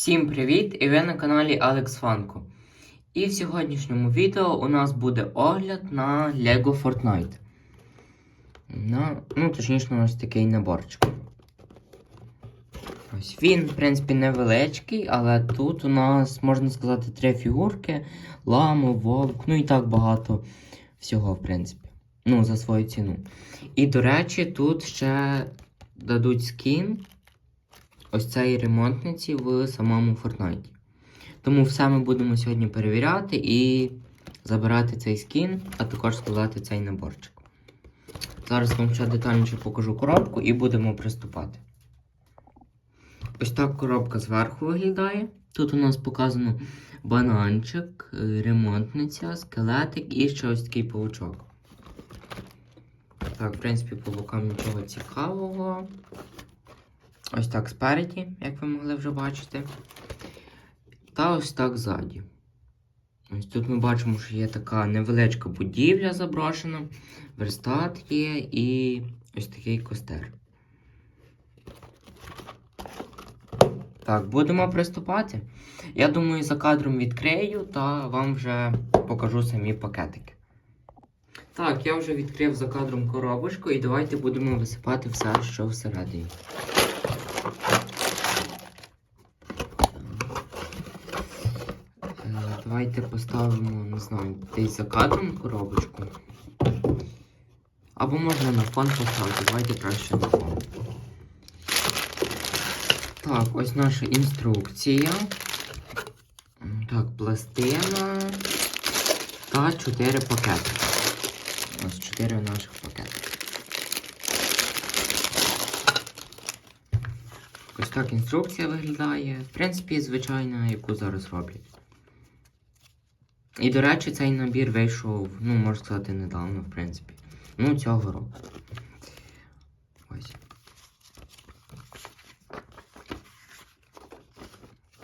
Всім привіт! І ви на каналі Алекс Фанко. І в сьогоднішньому відео у нас буде огляд на Lego Fortnite. На, ну, точніше, ось такий наборчик. Ось він, в принципі, невеличкий, але тут у нас, можна сказати, три фігурки: лама, вовк, ну і так багато всього, в принципі. Ну, за свою ціну. І, до речі, тут ще дадуть скін ось цієї ремонтниці в самому Fortnite. Тому все ми будемо сьогодні перевіряти і забирати цей скін, а також складати цей наборчик. Зараз вам ще детальніше покажу коробку і будемо приступати. Ось так коробка зверху виглядає. Тут у нас показано бананчик, е, ремонтниця, скелетик і ще ось такий павучок. Так, в принципі, по бокам нічого цікавого. Ось так спереді, як ви могли вже бачити. Та ось так ззаді. Ось тут ми бачимо, що є така невеличка будівля заброшена, верстат є і ось такий костер. Так, будемо приступати. Я думаю, за кадром відкрию та вам вже покажу самі пакетики. Так, я вже відкрив за кадром коробочку і давайте будемо висипати все, що всередині. Е, Давайте поставимо, не знаю, десь за кадром коробочку. Або можна на фон поставити, давайте краще на фон. Так, ось наша інструкція. Так, пластина та 4 пакети. Ось 4 наших пакети. Ось так інструкція виглядає. В принципі, звичайна, яку зараз роблять. І, до речі, цей набір вийшов, ну, можна сказати, недавно, в принципі. Ну, цього року. Ось.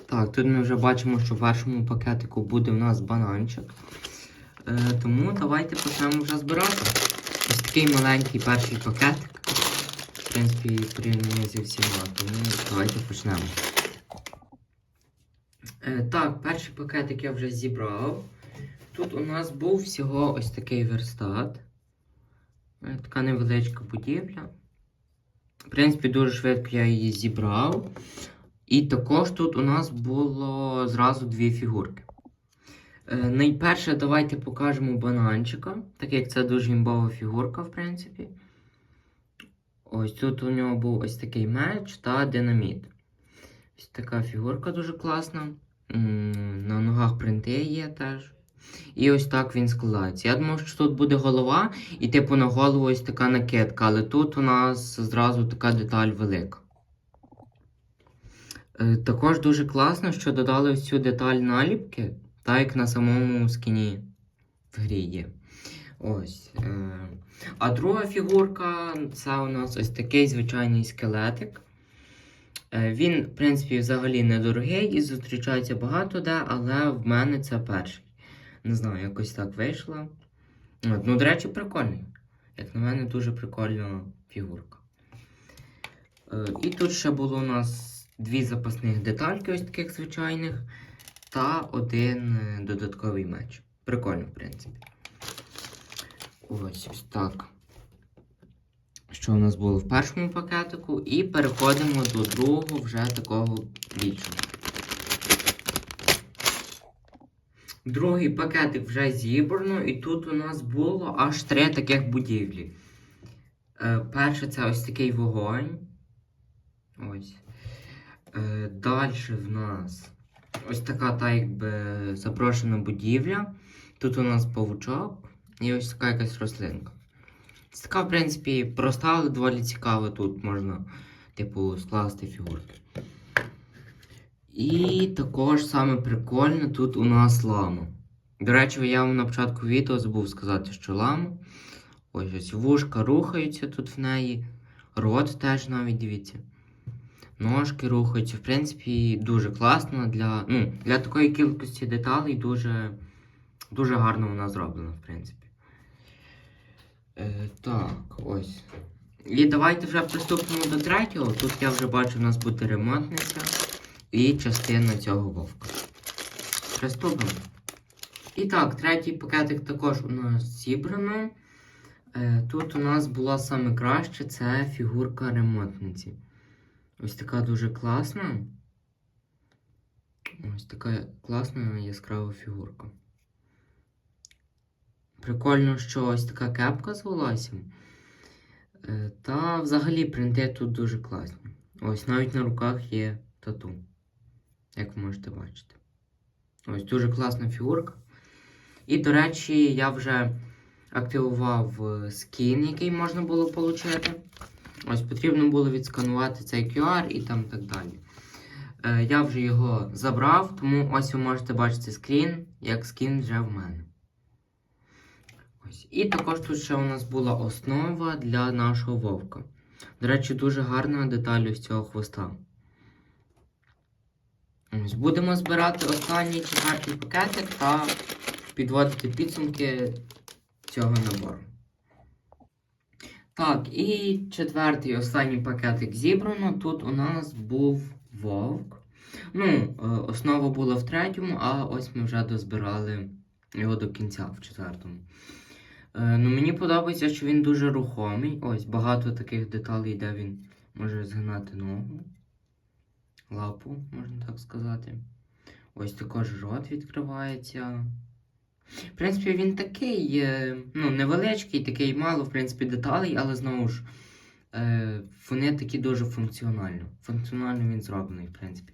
Так, тут ми вже бачимо, що в першому пакетику буде в нас бананчик. Е, тому давайте почнемо вже збирати. Ось такий маленький перший пакетик. В принципі, порівняно зі всіма, тому давайте почнемо. Е, так, перший пакетик я вже зібрав. Тут у нас був всього ось такий верстат. Е, Така невеличка будівля. В принципі, дуже швидко я її зібрав. І також тут у нас було зразу дві фігурки. Е, найперше, давайте покажемо бананчика, так як це дуже імбова фігурка, в принципі. Ось тут у нього був ось такий меч та динаміт. Ось така фігурка дуже класна. На ногах принти є теж. І ось так він складається. Я думав, що тут буде голова, і типу на голову ось така накидка, але тут у нас зразу така деталь велика. Е, Також дуже класно, що додали ось цю деталь наліпки, так як на самому скіні в грі є. Ось. Е. А друга фігурка це у нас ось такий звичайний скелетик. Е, Він, в принципі, взагалі недорогий і зустрічається багато де, але в мене це перший. Не знаю, якось так вийшло. От, ну, до речі, прикольний. Як на мене, дуже прикольна фігурка. Е, І тут ще було у нас дві запасних детальки, ось таких звичайних, та один е, додатковий меч. Прикольно, в принципі. Ось так. Що у нас було в першому пакетику, і переходимо до другого вже такого більшого. Другий пакетик вже зібрано, і тут у нас було аж три таких будівлі. Е, перше це ось такий вогонь. Ось. Е, Далі в нас ось така та якби запрошена будівля. Тут у нас павучок і ось така якась рослинка. Це така, в принципі, проста, але доволі цікава. Тут можна, типу, скласти фігурки. І також саме прикольне тут у нас лама. До речі, я вам на початку відео забув сказати, що лама. Ось ось вушка рухаються тут в неї. Рот теж навіть дивіться. Ножки рухаються. В принципі, дуже класно для ну, для такої кількості деталей дуже дуже гарно вона зроблена, в принципі. Е, так, ось. І давайте вже приступимо до третього. Тут я вже бачу, у нас буде ремонтниця. І частина цього вовка. Приступимо. І так, третій пакетик також у нас зібрано. Е, Тут у нас була саме краще це фігурка ремонтниці. Ось така дуже класна. Ось така класна яскрава фігурка. Прикольно, що ось така кепка з волоссям. Е, Та взагалі принти тут дуже класні. Ось навіть на руках є тату, як ви можете бачити. Ось дуже класна фігурка. І, до речі, я вже активував е, скін, який можна було отримати. Ось потрібно було відсканувати цей QR і там так далі. Е, я вже його забрав, тому ось ви можете бачити скрін, як скін вже в мене. Ось. І також тут ще у нас була основа для нашого вовка. До речі, дуже гарна деталь ось цього хвоста. Будемо збирати останній четвертий пакетик та підводити підсумки цього набору. Так, і четвертий останній пакетик зібрано. Тут у нас був вовк. Ну, е, основа була в третьому, а ось ми вже дозбирали його до кінця в четвертому. Е, ну, мені подобається, що він дуже рухомий. Ось багато таких деталей, де він може згинати ногу, лапу, можна так сказати. Ось також рот відкривається. В принципі, він такий, е, ну, невеличкий, такий мало, в принципі, деталей, але знову ж, е, вони такі дуже функціонально. Функціонально він зроблений, в принципі.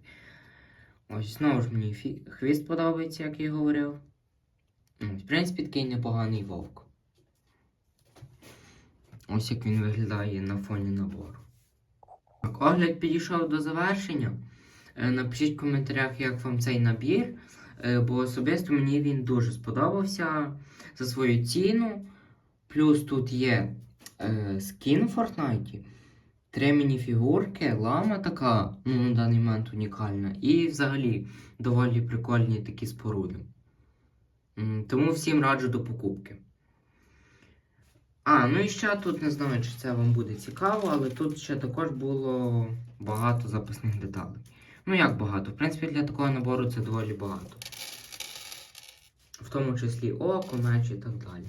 Ось, знову ж мені хвіст подобається, як я й говорив. В принципі, такий непоганий вовк. Ось як він виглядає на фоні набору. Так, огляд підійшов до завершення. Е, Напишіть в коментарях, як вам цей набір. Е, Бо особисто мені він дуже сподобався за свою ціну. Плюс тут є е, скін в Fortnite, три мініфігурки, лама така, ну, на даний момент унікальна, і взагалі доволі прикольні такі споруди. Тому всім раджу до покупки. А, ну і ще тут не знаю, чи це вам буде цікаво, але тут ще також було багато запасних деталей. Ну як багато? В принципі, для такого набору це доволі багато. В тому числі око, меч і так далі.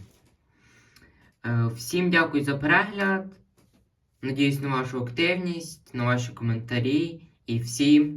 Е, Всім дякую за перегляд. Надіюсь на вашу активність, на ваші коментарі і всім